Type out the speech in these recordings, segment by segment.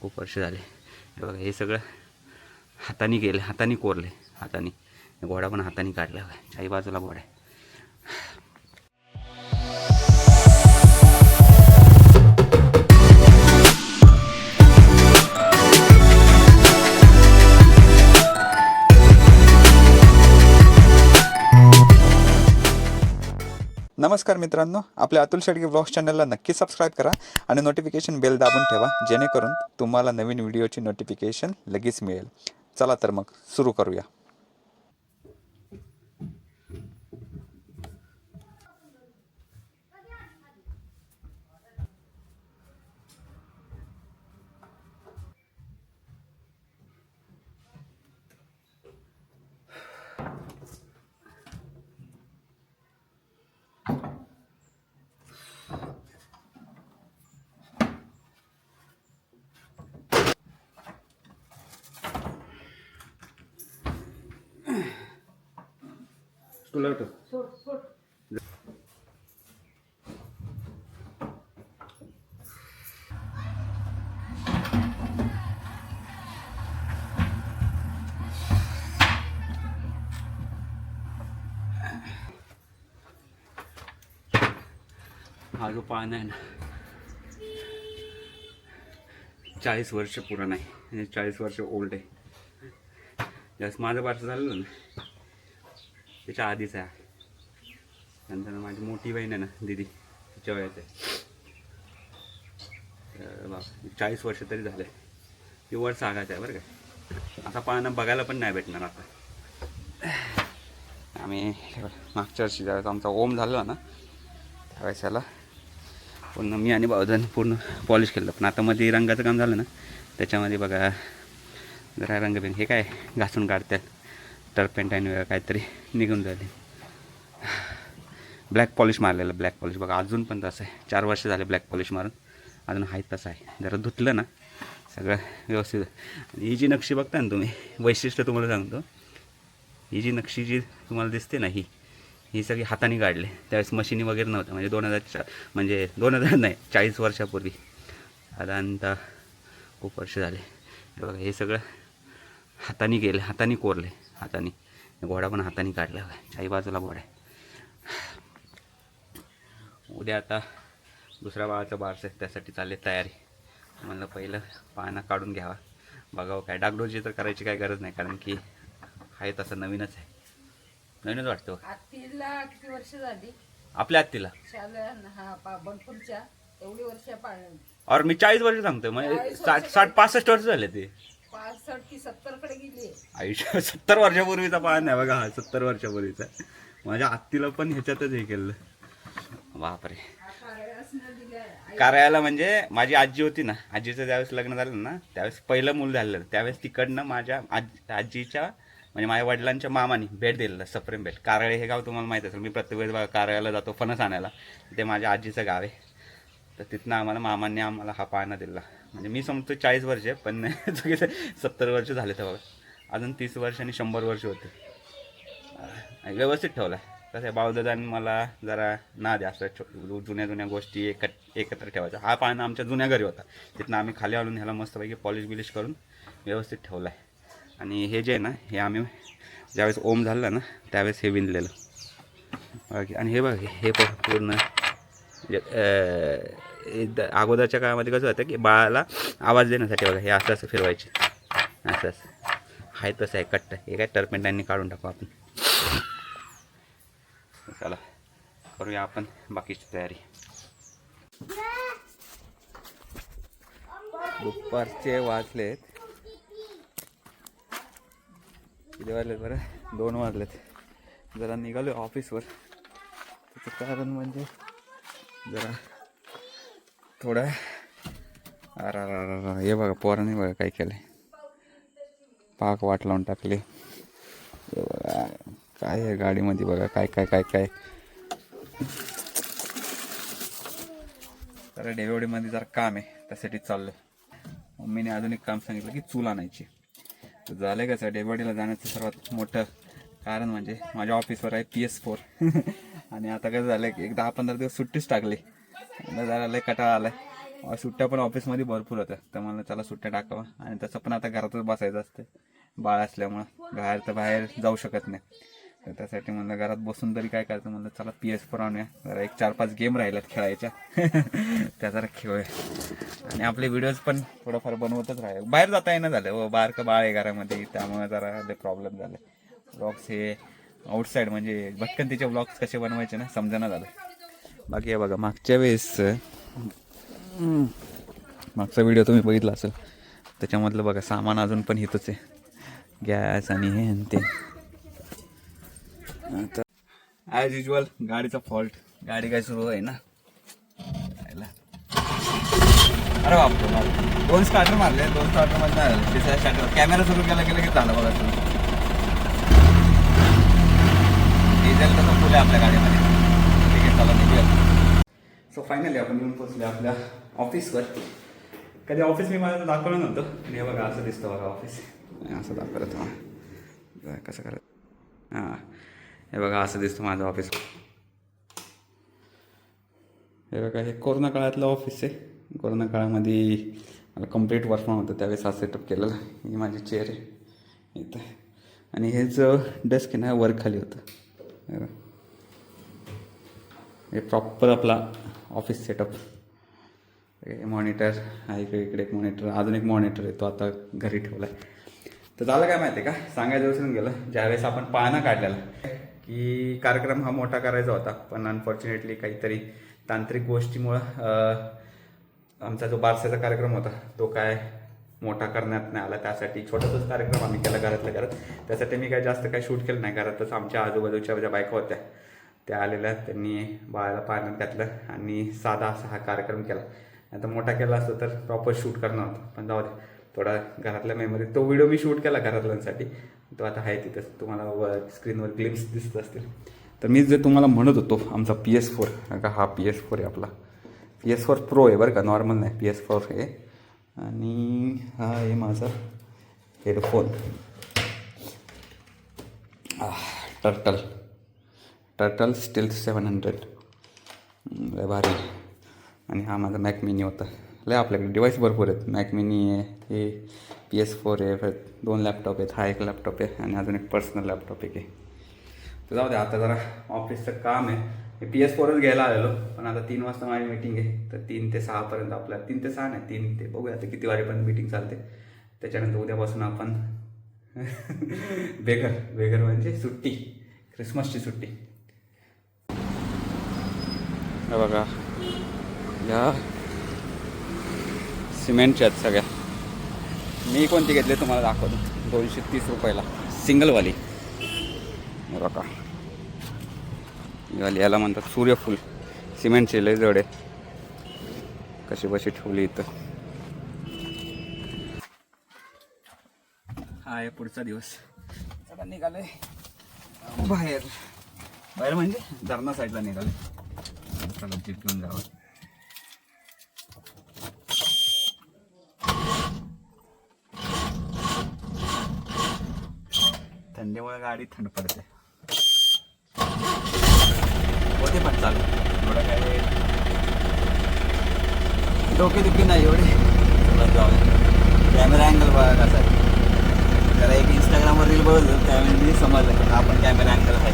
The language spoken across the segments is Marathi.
खूप वर्ष झाले. हे बघा हे सगळं हाताने केलं हाताने कोरले हाताने. घोडा पण हाताने काढला. बघा बाजूला घोडा आहे. नमस्कार मित्रांनो आपल्या अतुल शेडगे ब्लॉग्स चॅनलला नक्की सबस्क्राईब करा आणि नोटिफिकेशन बेल दाबून ठेवा जेणेकरून तुम्हाला नवीन व्हिडिओची नोटिफिकेशन लगेच मिळेल. चला तर मग सुरू करूया. तुला हा जो पान आहे ना. चाळीस वर्ष पुराण आहे म्हणजे चाळीस वर्ष ओल्ड आहे. जास्त माझं बारसं झालेलं ना त्याच्या आधीच आहे. नंतर माझी मोठी बहीण आहे ना दिदी तिच्या वयाचं आहे. बाप चाळीस वर्ष तरी झाले. ती वर सागायचं आहे बरं का. आता पाहणं बघायला पण नाही भेटणार आता. आम्ही मागच्या वर्षी ज्यावेळेस आमचा ओम झाला ना त्यावेळेस याला पूर्ण मी आणि भाऊजन पूर्ण पॉलिश केलं. पण आता मध्ये रंगाचं काम झालं ना त्याच्यामध्ये बघा जरा रंगबिंग. हे काय घासून काढतात? टर्पेंटाईन वगैरे काहीतरी निघून जाते. ब्लॅक पॉलिश मारलेलं ब्लॅक पॉलिश बघा अजून पण तसं आहे. चार वर्ष झाले ब्लॅक पॉलिश मारून. अजून आहे तसं आहे. जरा धुतलं ना सगळं व्यवस्थित आणि ही जी नक्षी बघता ना तुम्ही वैशिष्ट्य तुम्हाला सांगतो. ही जी नक्षी जी तुम्हाला दिसते ना ही ही सगळी हाताने काढली. त्यावेळेस मशिनी वगैरे नव्हत्या. म्हणजे दोन हजार चा म्हणजे दोन हजार नाही चाळीस वर्षापूर्वी. साधारणतः खूप वर्ष झाले. हे बघा हे सगळं हाताने केलं हाताने कोरले. हाताने. घोडा पण हाताने काढला चारी बाजूला घोडा आहे. उद्या आता दुसऱ्या बाळाचा बारस आहे त्यासाठी चालले तयारी. म्हणलं पहिलं पानं काढून घ्यावा. बघावं काय. डागडोजी तर करायची काय गरज नाही कारण की आहे तसं नवीनच आहे. नवीनच वाटतं. आत्तीला किती वर्ष झाली? आपल्या आत्तीला? हा एवढी वर्ष और मी चाळीस वर्ष सांगतोय. म्हणजे साठ साठ पासष्ट वर्ष झाले ते. पासष्ट की सत्तर गेली आयुष्य सत्तर वर्षापूर्वीचा पान आहे बघा हा सत्तर वर्षापूर्वीचा. माझ्या आत्तीला पण ह्याच्यातच हे केलं. बापरे. कार्याला म्हणजे माझी आजी होती ना आजीचं ज्यावेळेस लग्न झालं ना त्यावेळेस पहिलं मूल झालेलं. त्यावेळेस तिकडनं माझ्या आज आजीच्या म्हणजे माझ्या वडिलांच्या मामाने भेट दिलेलं सप्रेम भेट. कारळे हे गाव तुम्हाला माहीत असेल मी प्रत्येक वेळेस बघा कारळ्याला जातो फणस आणायला. ते माझ्या आजीचं गाव आहे. तर तिथनं आम्हाला मामांनी आम्हाला हा पाळणा दिला. म्हणजे मी समजतो चाळीस वर्ष आहे, पण चुकीचं सत्तर वर्ष झाले तर बाबा अजून तीस वर्ष आणि शंभर वर्ष होते. व्यवस्थित ठेवला कसं आहे बावदादांनी मला जरा ना द्या असं छो- जुन्या जुन्या गोष्टी एक एकत्र ठेवायच्या. हा पाळणा आमच्या जुन्या घरी होता. तिथनं आम्ही खाली आणून ह्याला मस्तपैकी पॉलिश बिलिश करून व्यवस्थित ठेवला आहे आणि हे जे आहे ना हे आम्ही ज्यावेळेस ओम झालं ना त्यावेळेस हे विणलेलं. बाकी आणि हे बघा हे पूर्ण अगोदरच्या काळामध्ये कसं होतं की बाळाला आवाज देण्यासाठी बघा हे असं असं फिरवायचे. असं असं. आहे तसं आहे कट्ट. हे काय टर्पेंटांनी काढून टाकू आपण. चला करूया आपण बाकीची तयारी. दुपारचे वाजलेत. किती वाजलेत बरं? दोन वाजलेत. जरा निघालो ऑफिसवर त्याचं कारण म्हणजे जरा थोडा अरा हे बघा पोराने बघा काय केलं पाक वाट लावून टाकली हे बघा काय आहे गाडीमध्ये बघा काय काय काय काय तर डेवडीमध्ये जरा काम आहे त्यासाठी चाललं मम्मीने अजून एक काम सांगितलं की चूल आणायची तर झालं कसं डेवडीला जाण्याचं सर्वात मोठं कारण म्हणजे माझ्या ऑफिसवर आहे पी एस फोर आणि आता कसं झालं की एक दहा पंधरा दिवस सुट्टीच टाकली जरा लय कटाळा आलाय. सुट्ट्या पण ऑफिसमध्ये भरपूर होत्या. तर मला चला सुट्ट्या टाकावा. आणि तसं पण आता घरातच बसायचं असतं बाळ असल्यामुळं. बाहेर तर बाहेर जाऊ शकत नाही. तर त्यासाठी म्हणलं घरात बसून तरी काय करायचं? म्हणलं चला पी एस फोर आणूया. जरा एक चार पाच गेम राहिल्यात खेळायच्या. त्या जरा खेळूया. आणि आपले व्हिडिओज पण थोडंफार बनवतच राहिले. बाहेर जाता येणं झालं. हो, व बारकं बाळ आहे घरामध्ये. त्यामुळे जरा प्रॉब्लेम झाले ब्लॉग्स हे आउटसाईड म्हणजे भटकन तिचे ब्लॉग्स कसे बनवायचे ना समजणं झालं. बाकी आहे बघा मागच्या वेळेस मागचा व्हिडिओ तुम्ही बघितला असेल. त्याच्यामधलं बघा सामान अजून पण हितच आहे. गॅस आणि हे आणि ते. आता ॲज युजल गाडीचा फॉल्ट गाडी काय सुरू आहे ना? अरे बाप दोन स्टार्टर मारले दोन स्टार्टरमध्ये नाही झालं तिसऱ्या स्टार्टर कॅमेरा सुरू केला गेला की झालं बघा तुम्ही डिझेल तसं फुल आहे आपल्या गाडीमध्ये. ठीक आहे निघूया सो फायनली आपण येऊन पोचले आपल्या ऑफिसवर कधी ऑफिस मी मला दाखवलं नव्हतं आणि हे बघा असं दिसतं बघा ऑफिस असं दाखवलं तुम्हाला. कसं करत. हां हे बघा असं दिसतं माझं ऑफिस हे बघा हे कोरोना काळातलं ऑफिस आहे. कोरोना काळामध्ये मला कंप्लीट वर्क फ्रॉम होतं त्यावेळेस हा सेटअप केलेला. ही माझी चेअर आहे. इथं. आणि हेच डेस्क आहे ना वर खाली होतं म्हणजे हे प्रॉपर आपला ऑफिस सेटअप मॉनिटर आहे इकडे इकडे एक मॉनिटर अजून एक मॉनिटर आहे तो आता घरी ठेवला आहे तर झालं काय माहिती आहे का? सांगायचं विसरून गेलं. ज्यावेळेस आपण पाहणं काढलेला की कार्यक्रम हा मोठा करायचा होता पण अनफॉर्च्युनेटली काहीतरी तांत्रिक गोष्टीमुळं आमचा जो बारसाचा कार्यक्रम होता तो काय मोठा करण्यात नाही आला. त्यासाठी छोटासाच कार्यक्रम आम्ही केला घरातल्या घरात. त्यासाठी मी काय जास्त काही शूट केलं नाही घरातच. आमच्या आजूबाजूच्या ज्या बायका होत्या त्या आलेल्या त्यांनी बाळाला पाण्यात घातलं आणि साधा असा हा कार्यक्रम केला. आता मोठा केला असतो तर प्रॉपर शूट करणार होता पण जाऊ दे. थोडा घरातल्या मेमरी तो व्हिडिओ मी शूट केला घरातल्यांसाठी. तो आता आहे तिथंच तुम्हाला स्क्रीनवर ग्लिम्स दिसत असतील. तर मी जे तुम्हाला म्हणत होतो आमचा पी एस फोर का हा पी एस फोर आहे आपला. पी एस फोर प्रो आहे बरं का नॉर्मल नाही पी एस फोर आहे. आणि हा आहे माझा headphone turtle turtle steel seven hundred लय भारी. आणि हा माझा मॅक मिनी होता. लय आपल्याकडे डिवाईस भरपूर आहेत. मॅक मिनी आहे हे पी एस फोर आहे दोन लॅपटॉप आहेत. हा एक लॅपटॉप आहे आणि अजून एक पर्सनल लॅपटॉप एक आहे. तर जाऊ दे आता जरा ऑफिसचं काम आहे. मी पी एस फोरच घ्यायला आलेलो पण आता तीन वाजता माझी मीटिंग आहे. तर तीन ते सहापर्यंत आपल्या तीन ते सहा नाही तीन ते बघूया आता किती वाजेपर्यंत मीटिंग चालते. त्याच्यानंतर उद्यापासून आपण बेघर बेघर म्हणजे सुट्टी क्रिसमसची सुट्टी. बघा. या सिमेंटच्या आहेत सगळ्या. मी कोणती घेतली तुम्हाला दाखवतो. दोनशे तीस रुपयाला. सिंगलवाली. बघा. वाली याला म्हणतात सूर्यफूल. सिमेंटचे लय जड आहे कशी बशी ठेवली इथं. हा आहे पुढचा दिवस. चला निघालोय. बाहेर. बाहेर म्हणजे धरणा साईडला निघाले चला जीप जावं. थंडीमुळे गाडी थंड पडते. होते पण चालू. एवढं काय डोके दुखी नाही एवढे. कॅमेरा अँगल बघा कसा आहे. त्याला एक इंस्टाग्रामवर रील बघतो त्यावेळी मी समजलं आपण कॅमेरा अँगल आहे.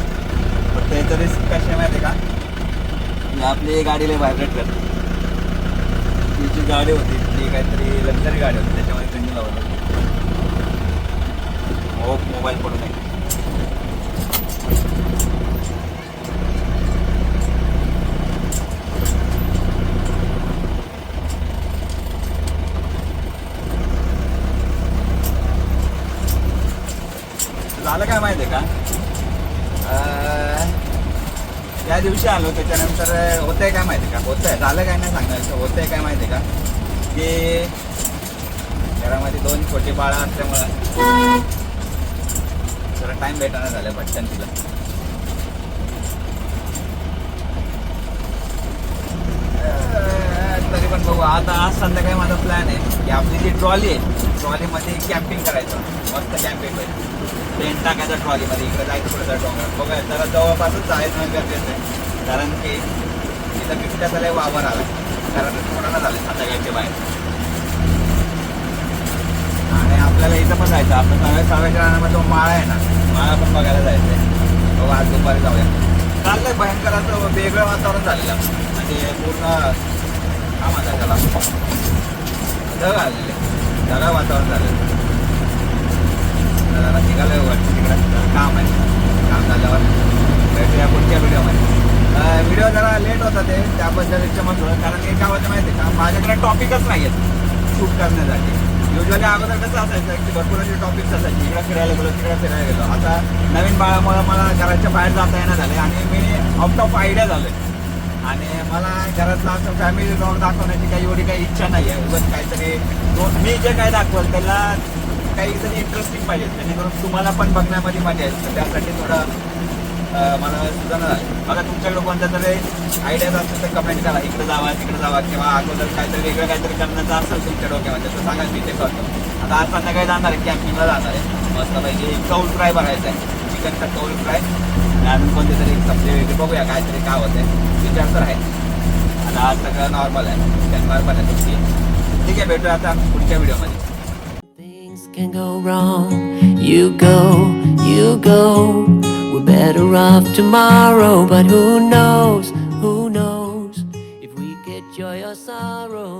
पण ते तरी कसे आहे माहिती आहे का? आपली गाडीला व्हायब्रेट करते. तिची गाडी होती ती काहीतरी लक्झरी गाडी होती त्याच्यामध्ये थंडी लावलं हो मोबाईल पडू नये झालं काय माहिती आहे का अं, त्या दिवशी आलो त्याच्यानंतर होतंय काय माहिती आहे का? होतंय. झालं काय नाही सांगायचं आहे काय माहिती आहे का? की घरामध्ये दोन छोटी बाळं असल्यामुळं जरा टाइम भेटणार झालं पटकन तिला अं, तरी पण बघू. आता आज संध्याकाळी माझा प्लॅन आहे की आपली जी ट्रॉली आहे ट्रॉलीमध्ये कॅम्पिंग करायचं. मस्त कॅम्पिंग होईल टेंट टाकायचं ट्रॉलीमध्ये इकडे जायचं पुढे जायचं. डोंगर बघा जरा जवळपासच जायचं गरजेचं आहे कारण की तिथं बिबट्याचा लय वावर आला. कारण कोणाला झालं? संध्याकाळच्या बाहेर. आणि आपल्याला इथं पण जायचं. आपलं सगळ्या सगळ्याच्या रानामध्ये तो माळा आहे ना माळा पण बघायला जायचं आहे बघा आज दुपारी जाऊया. चाललंय भयंकर असं वेगळं वातावरण झालेलं. म्हणजे पूर्ण काय माझा त्याला ढग आलेले ढगा वातावरण झालेलं जरा निघालोय वाटतं तिकडे काम आहे काम झाल्यावर भेटूया पुढच्या व्हिडिओमध्ये व्हिडिओ जरा लेट होता ते त्याबद्दल क्षमा थोडं कारण हे काय होतं माहिती आहे का माझ्याकडे टॉपिकच नाही आहेत शूट करण्यासाठी युजली अगोदर कसं असायचं की भरपूर असे टॉपिक्स असायचे इकडे फिरायला गेलो तिकडे फिरायला गेलो आता नवीन बाळामुळे मला घराच्या बाहेर जाता येणं झाले आणि मी आउट ऑफ आयडिया झालोय. आणि मला घरातला असं फॅमिली ब्लॉग दाखवण्याची काही एवढी काही इच्छा नाही आहे. उगाच काहीतरी दोन मी जे काय दाखवल त्याला काहीतरी इंटरेस्टिंग पाहिजे. जेणेकरून तुम्हाला पण बघण्यामध्ये मजा येईल. तर त्यासाठी थोडं मला मला सुधारणा बघा तुमच्याकडे कोणत्या तरी आयडियाज असतील तर कमेंट करा. इकडे जावा तिकडे जावा किंवा अगोदर काहीतरी वेगळं काहीतरी करण्याचं असेल तुमच्या डोक्यामध्ये तर सांगा मी ते करतो. आता आज संध्याकाळी जाणार आहे कॅम्पिंगला जाणार आहे. मस्त पाहिजे कौल फ्राय भरायचा आहे. चिकनचा कौल फ्राय आणि अजून कोणते तरी सब्जी वगैरे बघूया काहीतरी काय होतं आहे तर आहे आता आज सगळं नॉर्मल आहे शनिवार पण आहे सुट्टी आहे. ठीक आहे भेटूया आता पुढच्या व्हिडिओमध्ये Things can go wrong. You go, you go. We're better off tomorrow, but who knows? Who knows if we get joy or sorrow?